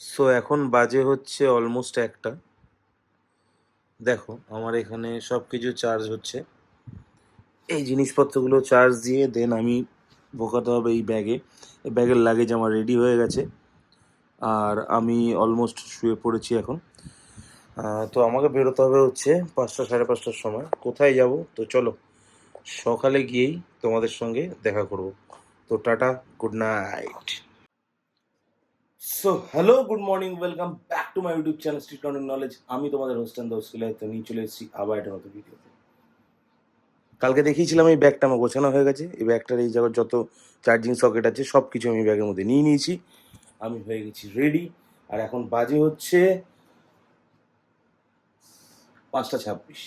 So এখন বাজে হচ্ছে অলমোস্ট একটা। দেখো, আমার এখানে সব কিছু চার্জ হচ্ছে। এই জিনিসপত্রগুলো চার্জ দিয়ে দেন আমি বোকাতে হবে এই ব্যাগে এই ব্যাগের লাগেজ আমার রেডি হয়ে গেছে। আর আমি অলমোস্ট শুয়ে পড়েছি এখন। তো আমাকে বেরোতে হবে হচ্ছে পাঁচটা, সাড়ে পাঁচটার সময়। কোথায় যাব? তো চলো, সকালে গিয়েই তোমাদের সঙ্গে দেখা করব। তো tata good night so hello good morning welcome back to my YouTube channel street content knowledge আমি তোমাদের হোস্ট অ্যান্ড দোস্ত তো নিয়ে চলে এসেছি আবার একটা নতুন ভিডিওতে কালকে দেখিয়েছিলাম এই ব্যাগটা আমার গোছানো হয়ে গেছে। এই ব্যাগটার এই জায়গার যত চার্জিং সকেট আছে সব কিছু আমি ব্যাগের মধ্যে নিয়ে নিয়েছি। আমি হয়ে গেছি রেডি আর এখন বাজে হচ্ছে পাঁচটা ছাব্বিশ।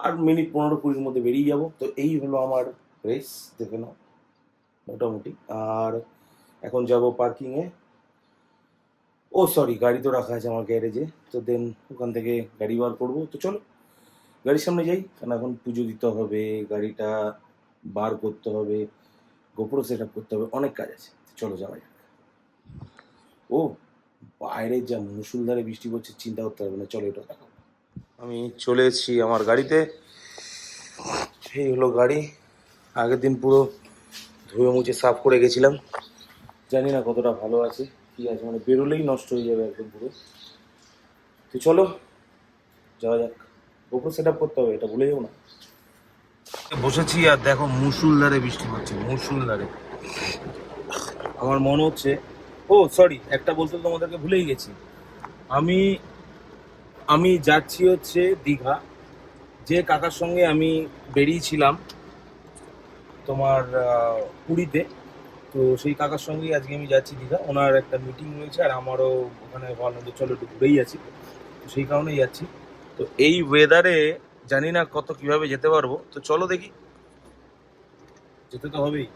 আর মিনিট পনেরো কুড়ির মধ্যে বেরিয়ে যাব। তো এই হলো আমার রেস দেখে নাও। মোটামুটি। আর এখন যাব পার্কিংয়ে ও সরি গাড়ি তো রাখা আছে আমার গ্যারেজে তো দেন ওখান থেকে গাড়ি বার করব। তো চলো, গাড়ির সামনে যাই, কারণ এখন পুজো দিতে হবে, গাড়িটা বার করতে হবে গোপুরো সেট আপ করতে হবে, অনেক কাজ আছে। চলো যাওয়া যাক। ও, বাইরে যা মুসুলধারে বৃষ্টি পড়ছে, চিন্তা করতে হবে না, চলো এটা দেখাবো আমি চলে এসেছি আমার গাড়িতে। এই হলো গাড়ি, আগের দিন পুরো ধুয়ে মুছে সাফ করে গেছিলাম। জানি না কতটা ভালো আছে, কি আছে মানে বেরোলেই নষ্ট হয়ে যাবে একদম পুরো। তো চলো, যাওয়া যাক। গোপুর সেট আপ করতে হবে, এটা ভুলে যাব না। বসেছি আর দেখো মুসুলদারে বৃষ্টি পড়ছে মুসুলধারে। আমার মনে হচ্ছে, ও সরি একটা বলতে তোমাদেরকে ভুলেই গেছি। আমি আমি যাচ্ছি হচ্ছে দীঘা। যে কাকার সঙ্গে আমি বেরিয়েছিলাম তোমার পুরীতে তো সেই কাকার সঙ্গেই আজকে আমি যাচ্ছি দীঘা। ওনার একটা মিটিং রয়েছে আর আমারও ওখানে ভালো চলো একটু ঘুরেই আছি। তো সেই কারণেই যাচ্ছি। তো এই ওয়েদারে জানি না কত কীভাবে যেতে পারব। তো চলো দেখি। যেতে তো হবেই।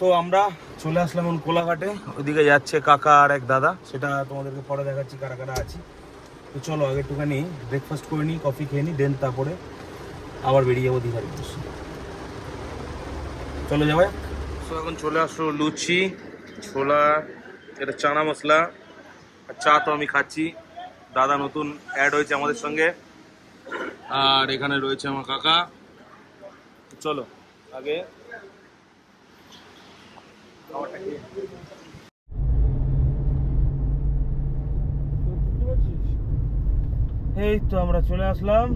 সো আমরা চলে আসলাম এখন কোলাঘাটে। ওইদিকে যাচ্ছে কাকা আর এক দাদা। সেটা তোমাদেরকে পরে দেখাচ্ছি কারা কারা আছি। তো চলো, আগে একটুখানি ব্রেকফাস্ট করে নিই কফি খেয়ে নিই দেন তারপরে আবার বেরিয়ে যাব দীঘার উদ্দেশ্যে। চলো যাবে সো এখন চলে আসলো লুচি, ছোলা, এটা চানা মশলা, আর চা তো আমি খাচ্ছি। দাদা নতুন অ্যাড হয়েছে আমাদের সঙ্গে। আর এখানে রয়েছে আমার কাকা। চলো, আগে খেয়ে এই তো আমরা চলে আসলাম।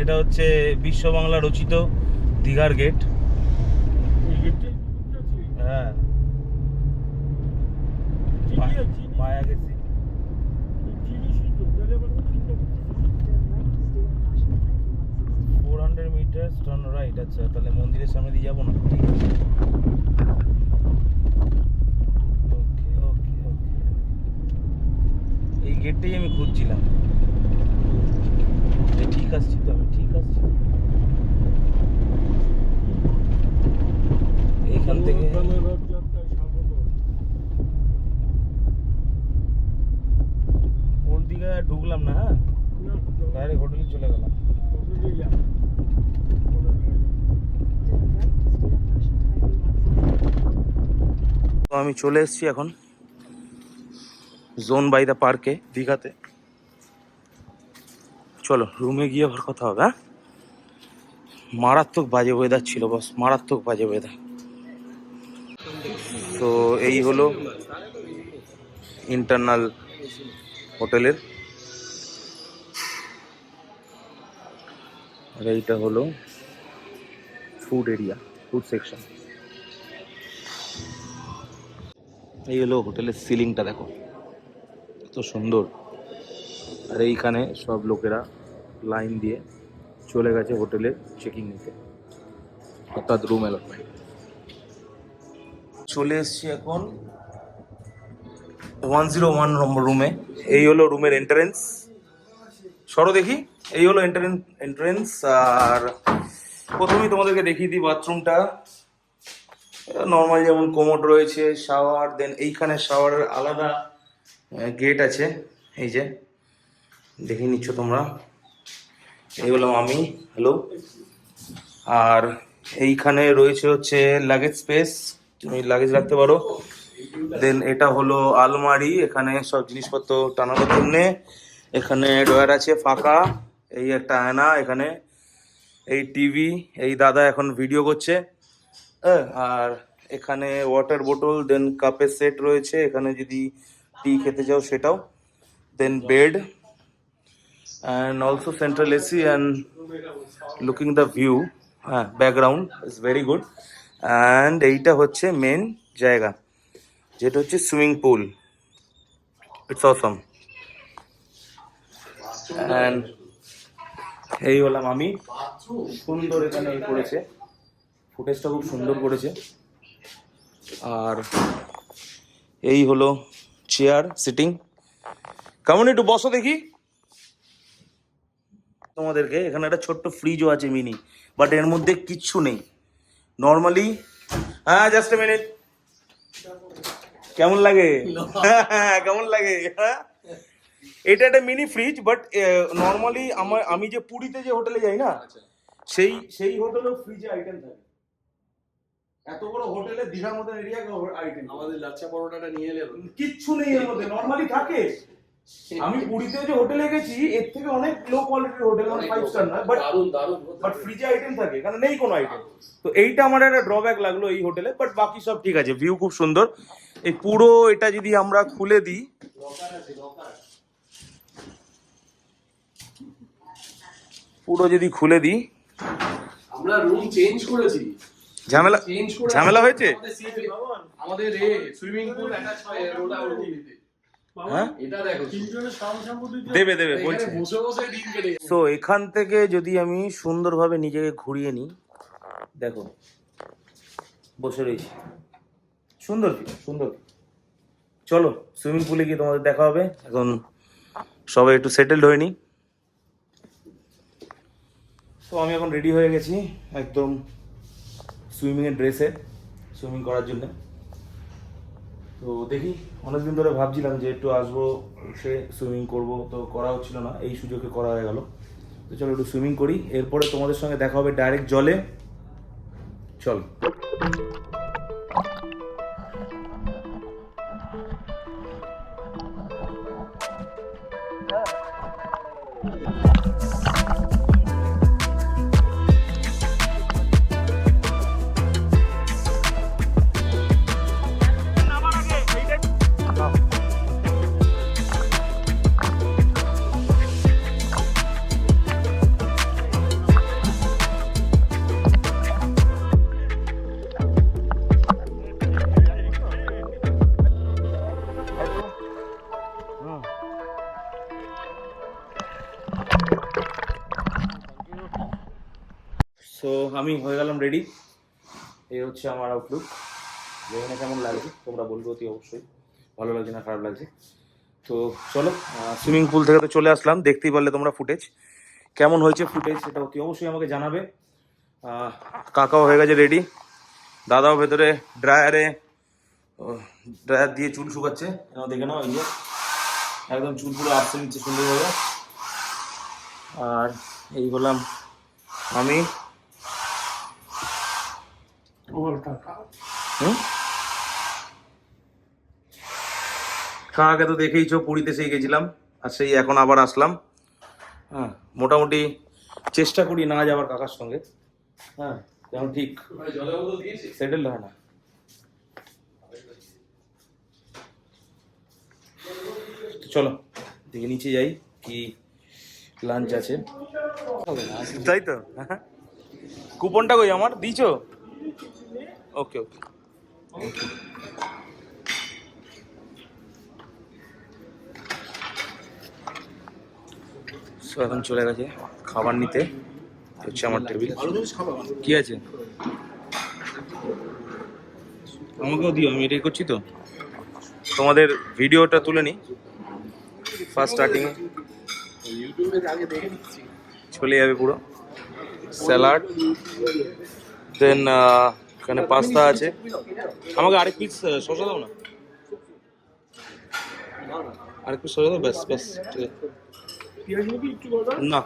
এটা হচ্ছে বিশ্ব বাংলা রচিত দীঘার গেট। হ্যাঁ। পায়া গেছি ফোর মিটার টার্ন রাইট আচ্ছা তাহলে মন্দিরের সামনে দিয়ে যাব না? ঠিক আছে। ওকে ওকে ওকে এই গেটটাই আমি খুঁজছিলাম। ঠিক আসছি তো আমি ঠিক আসছি। তো? এইখান থেকে দিঘা ঢুকলাম না হ্যাঁ? ডাইরেক্ট হোটেলে চলে গেলাম। তো আমি চলে এসেছি এখন জোন বাই দ্য পার্কে দীঘাতে। চলো রুমে গিয়ে আবার কথা হবে হ্যাঁ? মারাত্মক বাজে ওয়েদার ছিল বস মারাত্মক বাজে ওয়েদার তো এই হলো ইন্টারনাল হোটেলের আর এইটা হলো ফুড এরিয়া ফুড সেকশন এই হলো হোটেলের সিলিংটা, দেখো। কত সুন্দর। আর এইখানে সব লোকেরা লাইন দিয়ে চলে গেছে হোটেলে চেকিং নিতে। অর্থাৎ রুম অ্যালটমেন্ট চলে এসছি এখন ওয়ান জিরো ওয়ান নম্বর রুমে এই হলো রুমের এন্ট্রেন্স সরো দেখি। এই হলো এন্ট্রেন্স এন্ট্রেন্স আর প্রথমেই তোমাদেরকে দেখিয়ে দিই বাথরুমটা নর্মাল যেমন কোমোড রয়েছে শাওয়ার দেন এইখানে শাওয়ারের আলাদা গেট আছে, এই যে, দেখে নিচ্ছ তোমরা। এই হলাম আমি হ্যালো আর এইখানে রয়েছে হচ্ছে লাগেজ স্পেস তুমি লাগেজ রাখতে পারো। দেন এটা হলো আলমারি, এখানে সব জিনিসপত্র টানানোর জন্যে। এখানে ডয়ার আছে ফাঁকা, এই একটা আয়না এখানে। এই টিভি এই দাদা এখন ভিডিও করছে। হ্যাঁ, আর এখানে ওয়াটার বোটল দেন কাপের সেট রয়েছে। এখানে যদি টি খেতে চাও সেটাও। Then bed and also central AC and looking the view হ্যাঁ background is very good and এইটা হচ্ছে মেন জায়গা যেটা হচ্ছে swimming pool it's awesome and এই হলাম আমি। সুন্দর এখানে করেছে ফুটেজটা খুব সুন্দর করেছে। আর এই হলো চেয়ার সিটিং কেমন একটু বসো দেখি। তোমাদেরকে এখানে একটা ছোট্ট ফ্রিজও আছে মিনি বাট এর মধ্যে কিচ্ছু নেই। নর্মালি হ্যাঁ জাস্ট মিনিট কেমন লাগে? কেমন লাগে? হ্যাঁ? এটা একটা মিনি ফ্রিজ বাট নর্মালি আমার আমি যে পুরীতে যে হোটেলে যাই না সেই সেই হোটেলেও ফ্রিজে আইটেম থাকে। এত বড় হোটেলে দীঘার মতন এরিয়া আইটেম আমাদের লাচ্ছা পরোটাটা নিয়ে এলে। কিচ্ছু নেই এর মধ্যে নর্মালি থাকে আমি পুরীতে যে হোটেলে গেছি এর থেকে অনেক লো কোয়ালিটির হোটেল মানে ফাইভ স্টার নয় বাট বাট ফ্রিজে আইটেম থাকে এখানে নেই কোনো আইটেম তো এইটা আমার একটা ড্রব্যাক লাগল এই হোটেলে বাট বাকি সব ঠিক আছে ভিউ খুব সুন্দর। এই পুরো এটা যদি আমরা খুলে দিই পুরো যদি খুলে দিই। আমরা রুম চেঞ্জ করেছি। ঝামেলা ঝামেলা হয়েছে? আমাদের এ সুইমিং পুল হয়? হ্যাঁ দেবে দেবে বলছে। বসে বসে দিন কেটে সো এখান থেকে যদি আমি সুন্দরভাবে নিজেকে ঘুরিয়ে নিই দেখো বসে রয়েছি। সুন্দর সুন্দর চলো সুইমিং পুলে গিয়ে তোমাদের দেখা হবে। এখন সবাই একটু সেটেলড হয়ে নিই তো আমি এখন রেডি হয়ে গেছি একদম সুইমিংয়ের ড্রেসে সুইমিং করার জন্য। তো দেখি, অনেকদিন ধরে ভাবছিলাম যে একটু আসব, সে সুইমিং করব, তো করা হচ্ছিল না, এই সুযোগে করা হয়ে গেল। তো চলো একটু সুইমিং করি, এরপরে তোমাদের সঙ্গে দেখা হবে ডাইরেক্ট জলে। চল। আমি হয়ে গেলাম রেডি এই হচ্ছে আমার আউটলুক জানি না কেমন লাগছে? তোমরা বলবে অতি অবশ্যই। ভালো লাগছে না, খারাপ লাগছে? তো চলো সুইমিং পুল থেকে তো চলে আসলাম। দেখতেই পারলে তোমরা ফুটেজ কেমন হয়েছে ফুটেজ সেটা অতি অবশ্যই আমাকে জানাবে। কাকাও হয়ে গেছে রেডি দাদাও ভেতরে ড্রায়ারে ড্রায়ার দিয়ে চুল শুকাচ্ছে। দেখে নাও, এই যে। একদম চুল পুরো আসতে নিচ্ছে সুন্দরভাবে আর এই হলাম আমি। হুম কাকাকে তো দেখেইছো পুরীতে সেই গেছিলাম আর সেই এখন আবার আসলাম। হ্যাঁ মোটামুটি চেষ্টা করি না যাওয়ার কাকার সঙ্গে। হ্যাঁ যেমন ঠিক সেটেল হয় না। চলো দিকে নিচে যাই কি লাঞ্চ আছে। তাই তো? কুপনটা কই আমার? দিছো ওকে ওকে এখন চলে গেছে খাবার নিতে। হচ্ছে আমার টেবিল। কি আছে? আমাকেও দিও, আমি এটাই করছি তো। তোমাদের ভিডিওটা তুলে নিই ফার্স্ট স্টার্টিং চলে যাবে পুরো। স্যালাড দেন এখানে পাস্তা আছে। আমাকে আরেক পিস শসা দাও না। আর পিস সরে দাও, ব্যাস ব্যাস না।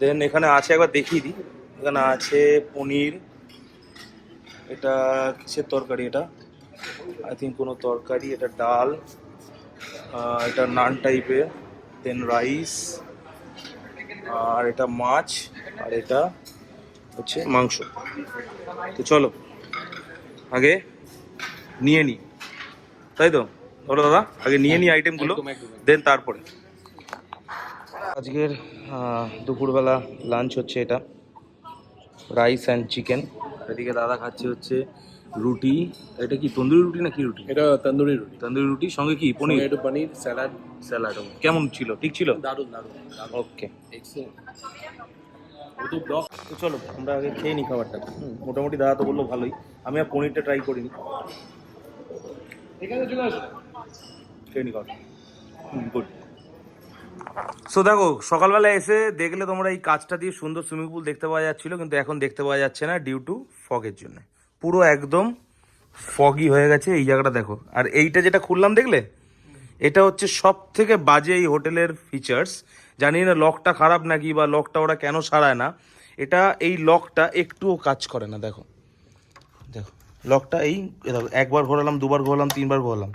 দেন এখানে আছে, একবার দেখিয়ে দিই। এখানে আছে পনির, এটা কিসের তরকারি এটা? আই থিঙ্ক কোনো তরকারি, এটা ডাল এটা নান টাইপের দেন রাইস আর এটা মাছ, আর এটা হচ্ছে? মাংস। তো চলো আগে নিয়ে নিই তাই তো? বলো দাদা আগে নিয়ে নিই আইটেমগুলো দেন তারপরে। আজকের দুপুরবেলা লাঞ্চ হচ্ছে এটা রাইস অ্যান্ড চিকেন এদিকে দাদা খাচ্ছে হচ্ছে রুটি। এটা কি তন্দুরি রুটি না কি রুটি? এটা তন্দুরি রুটি। তন্দুরি রুটি সঙ্গে কি? পনির পনির? একটু পনির স্যালাড। স্যালাড কেমন ছিল? ঠিক ছিল? দারুণ দারুণ ওকে এক্সেলেন্ট তো ব্লক চলো আমরা আগে খেয়ে নিই খাবারটা। হুম, মোটামুটি দাদা তো বলল ভালোই। আমি আর পনিরটা ট্রাই করিনি। খেয়ে নি খাবারটা। গুড সো দেখো সকালবেলা এসে দেখলে তোমরা এই কাজটা দিয়ে সুন্দর সুইমিং পুল দেখতে পাওয়া যাচ্ছিল কিন্তু এখন দেখতে পাওয়া যাচ্ছে না ডিউ টু ফগের জন্য। পুরো একদম ফগি হয়ে গেছে এই জায়গাটা দেখো। আর এইটা যেটা খুললাম দেখলে? এটা হচ্ছে সব থেকে বাজে এই হোটেলের ফিচার্স জানি না লকটা খারাপ নাকি বা লকটা ওরা কেন সারায় না। এটা এই লকটা একটুও কাজ করে না, দেখো। দেখো লকটা এই দেখো, একবার ঘোরালাম, দুবার ঘোরালাম, তিনবার ঘোরালাম।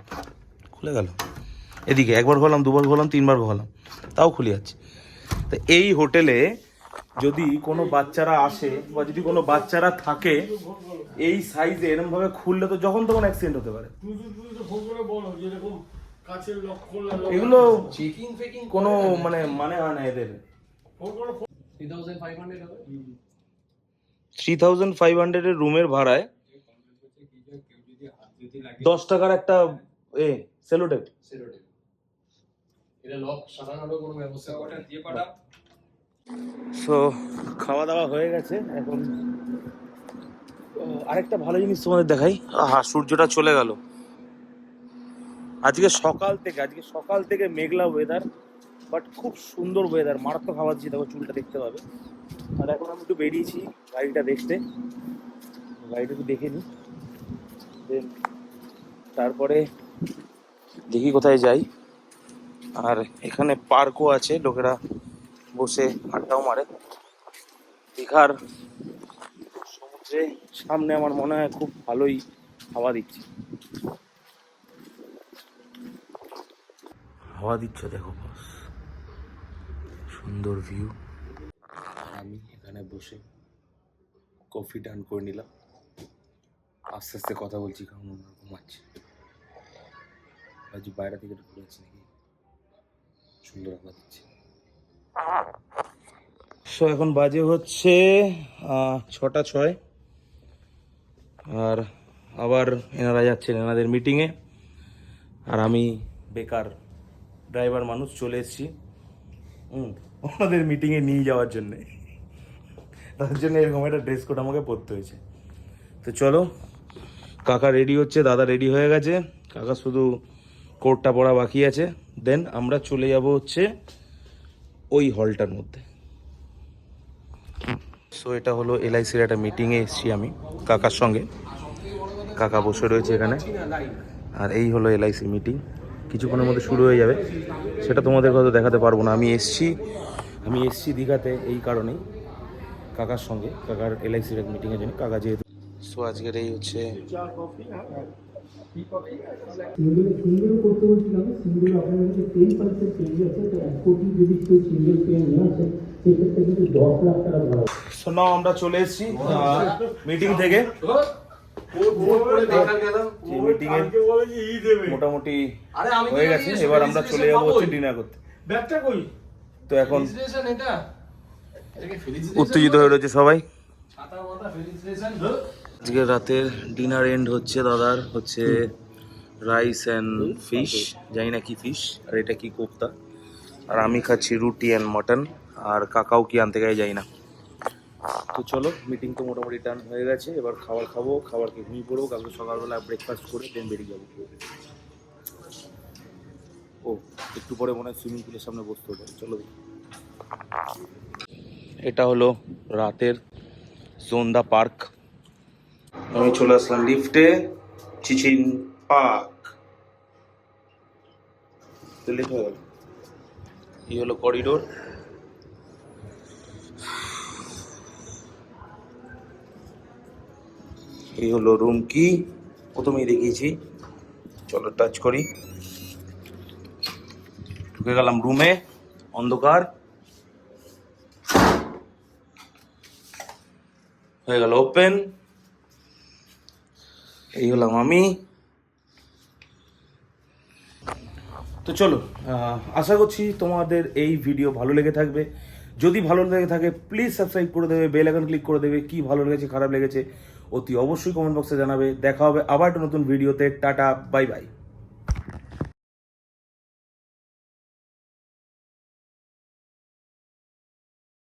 খুলে গেল। এদিকে একবার ঘোরালাম, দুবার ঘোরালাম, তিনবার ঘোরালাম। তাও খুলে যাচ্ছে। তো এই হোটেলে যদি কোনো বাচ্চারা আসে বা যদি কোনো বাচ্চারা থাকে, এই সাইজে এরকম ভাবে খুললে তো যখন তখন অ্যাক্সিডেন্ট হতে পারে। এগুলো চেকিং ফেকিং কোনো মানে মানে হয় না এদের। থ্রি থাউজেন্ড ফাইভ হান্ড্রেডের রুমের ভাড়ায় দশ টাকার একটা এ সেলোটেপ সো খাওয়া দাওয়া হয়ে গেছে এখন ও, আরেকটা ভালো জিনিস তোমাদের দেখাই। আহা সূর্যটা চলে গেল। আজকে সকাল থেকে, আজকে সকাল থেকে মেঘলা ওয়েদার বাট খুব সুন্দর ওয়েদার মারাত্মক খাওয়া দিচ্ছি, দেখো চুলটা দেখতে পাবে। আর এখন আমি একটু বেরিয়েছি গাড়িটা দেখতে। গাড়িটা একটু দেখে নিই। দেন তারপরে দেখি কোথায় যাই। আর এখানে পার্কও আছে, লোকেরা বসে আড্ডাও মারে। দীঘার সমুদ্রে সামনে আমার মনে হয় খুব ভালোই হাওয়া দিচ্ছে। হাওয়া দিচ্ছে দেখো বস সুন্দর ভিউ আমি এখানে বসে কফি ডান করে নিলাম। আস্তে আস্তে কথা বলছি কারণ ওনারা ঘুমাচ্ছে। আজ বাইরে থেকে ঘুরে আছি নাকি? সুন্দর হাওয়া দিচ্ছে। সো এখন বাজে হচ্ছে ছটা ছয়। আর আবার এনারা যাচ্ছেন এনাদের মিটিংয়ে আর আমি বেকার ড্রাইভার মানুষ চলে এসেছি। হুম, ওনাদের মিটিংয়ে নিয়ে যাওয়ার জন্যে। তার জন্য এরকম একটা ড্রেস কোড আমাকে পরতে হয়েছে। তো চলো, কাকা রেডি হচ্ছে, দাদা রেডি হয়ে গেছে। কাকা শুধু কোটটা পরা বাকি আছে। দেন আমরা চলে যাব হচ্ছে ওই হলটার মধ্যে। সো এটা হলো এলআইসির একটা মিটিংয়ে এসেছি আমি, কাকার সঙ্গে। কাকা বসে রয়েছে এখানে। আর এই হলো এলআইসির মিটিং কিছুক্ষণের মধ্যে শুরু হয়ে যাবে। সেটা তোমাদের হয়তো দেখাতে পারব না। আমি এসছি আমি এসছি দীঘাতে এই কারণেই কাকার সঙ্গে। কাকার এলআইসির এক মিটিংয়ের জন্য। কাকা যেহেতু সো আজকের এই হচ্ছে সিঙ্গেল সিঙ্গেল করতে বলছিলাম। সিঙ্গেল আপনার কাছে টেন পার্সেন্ট চেঞ্জ আছে। তো এক কোটি যদি কেউ সিঙ্গেল পেয়ে নিয়ে আসে সেক্ষেত্রে কিন্তু দশ লাখ টাকা সো নাও আমরা চলে এসেছি মিটিং থেকে। মিটিং এ মোটামুটি হয়ে গেছে। এবার আমরা চলে যাব হচ্ছে ডিনার করতে। ব্যাগটা কই? তো এখন উত্তেজিত হয়ে রয়েছে সবাই। আজকে রাতের ডিনার এন্ড হচ্ছে দাদার হচ্ছে রাইস অ্যান্ড ফিশ জানি না কি ফিশ আর এটা কি কোপ্তা। আর আমি খাচ্ছি রুটি অ্যান্ড মটন আর কাকাও কি আনতে গায়ে যাই না। তো চলো মিটিং তো মোটামুটি ডান হয়ে গেছে। এবার খাবার খাব, খাবার খেয়ে ঘুমিয়ে পড়ব। কালকে সকালবেলা ব্রেকফাস্ট করে দেন বেরিয়ে যাব। ও, একটু পরে মনে হয় সুইমিং পুলের সামনে বসতে হবে। চলো এটা হলো রাতের জোন্দা পার্ক আমি চলে আসলাম লিফটে চিচিন পার্ক লেট হয়ে গেল। এই হলো করিডোর এই হলো রুম কি প্রথমেই দেখিয়েছি। চলো টাচ করি। ঢুকে গেলাম রুমে অন্ধকার। হয়ে গেল ওপেন এই হলাম আমি। তো চলো আশা করছি তোমাদের এই ভিডিও ভালো লেগে থাকবে। যদি ভালো লেগে থাকে প্লিজ সাবস্ক্রাইব করে দেবে বেল আইকন ক্লিক করে দেবে, কি ভালো লেগেছে, খারাপ লেগেছে। অতি অবশ্যই কমেন্ট বক্সে জানাবে। দেখা হবে আবার একটা নতুন ভিডিওতে টাটা বাই বাই